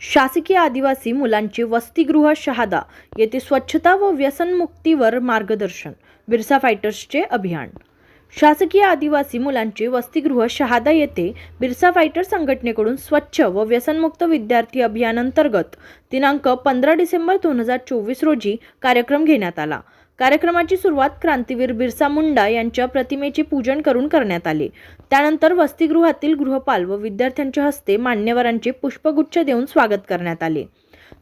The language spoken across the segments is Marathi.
शासकीय आदिवासी मुलांचे वसतिगृह शहादा येथे स्वच्छता व व्यसनमुक्तीवर मार्गदर्शन बिरसा फायटर्सचे अभियान. शासकीय आदिवासी मुलांचे वसतिगृह शहादा येथे बिरसा फायटर संघटनेकडून स्वच्छ व व्यसनमुक्त विद्यार्थी अभियानांतर्गत दिनांक पंधरा डिसेंबर दोन हजार चोवीस रोजी कार्यक्रम घेण्यात आला. कार्यक्रमाची सुरुवात क्रांतीवीर बिरसा मुंडा यांच्या प्रतिमेचे पूजन करून करण्यात आले. त्यानंतर वसतिगृहातील गृहपाल व विद्यार्थ्यांच्या हस्ते मान्यवरांचे पुष्पगुच्छ देऊन स्वागत करण्यात आले.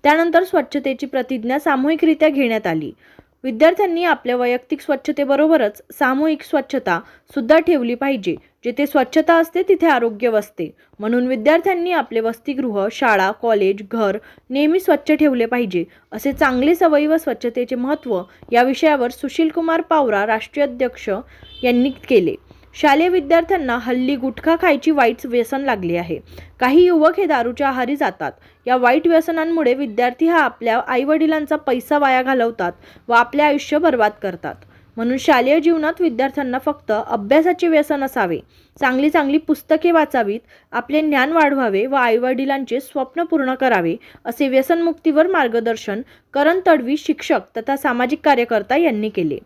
त्यानंतर स्वच्छतेची प्रतिज्ञा सामूहिकरित्या घेण्यात आली. विद्यार्थ्यांनी आपल्या वैयक्तिक स्वच्छतेबरोबरच सामूहिक स्वच्छता सुद्धा ठेवली पाहिजे. जिथे स्वच्छता असते तिथे आरोग्य वसते म्हणून विद्यार्थ्यांनी आपले वसतिगृह शाळा कॉलेज घर नेहमी स्वच्छ ठेवले पाहिजे. असे चांगले सवयी व स्वच्छतेचे महत्त्व या विषयावर सुशीलकुमार पावरा राष्ट्रीय अध्यक्ष यांनी केले. शालेय विद्यार्थ्यांना हल्ली गुटखा खायची वाईट व्यसन लागले आहे. काही युवक हे दारूच्या आहारी जातात. या वाईट व्यसनांमुळे विद्यार्थी हा आपल्या आईवडिलांचा पैसा वाया घालवतात व आपले आयुष्य बर्बाद करतात. म्हणून शालेय जीवनात विद्यार्थ्यांना फक्त अभ्यासाचे व्यसन असावे. चांगली चांगली पुस्तके वाचावीत आपले ज्ञान वाढवावे व आईवडिलांचे स्वप्न पूर्ण करावे असे व्यसनमुक्तीवर मार्गदर्शन करण तडवी शिक्षक तथा सामाजिक कार्यकर्ता यांनी केले.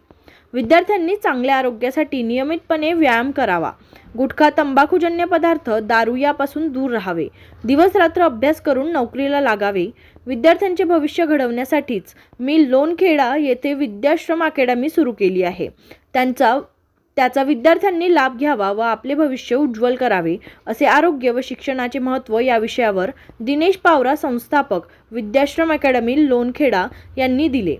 विद्यार्थ्यांनी चांगल्या आरोग्यासाठी नियमितपणे व्यायाम करावा. गुटखा तंबाखूजन्य पदार्थ दारू यापासून दूर राहावे. दिवस रात्र अभ्यास करून नोकरीला लागावे. विद्यार्थ्यांचे भविष्य घडवण्यासाठीच मी लोणखेडा येथे विद्याश्रम अकॅडमी सुरू केली आहे. त्यांचा त्याचा विद्यार्थ्यांनी लाभ घ्यावा व आपले भविष्य उज्ज्वल करावे असे आरोग्य व शिक्षणाचे महत्त्व या विषयावर दिनेश पावरा संस्थापक विद्याश्रम अकॅडमी लोणखेडा यांनी दिले.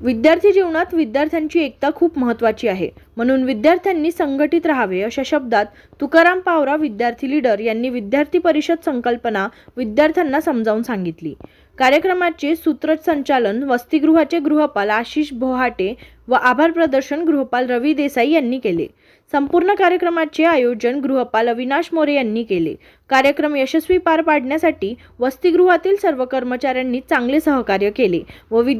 विद्यार्थी जीवनात विद्यार्थ्यांची एकता खूप महत्त्वाची आहे. म्हणून विद्यार्थ्यांनी संघटित राहावे अशा शब्दात तुकाराम पावरा विद्यार्थी लीडर यांनी विद्यार्थी परिषद संकल्पना विद्यार्थ्यांना समजावून सांगितली. कार्यक्रमाचे सूत्रसंचालन वसतिगृहाचे गृहपाल आशिष बोहाटे व आभार प्रदर्शन गृहपाल रवी देसाई यांनी केले. संपूर्ण कार्यक्रमाचे आयोजन गृहपाल अविनाश मोरे यांनी केले. कार्यक्रम यशस्वी पार पाडण्यासाठी वसतिगृहातील सर्व कर्मचाऱ्यांनी चांगले सहकार्य केले व विद्या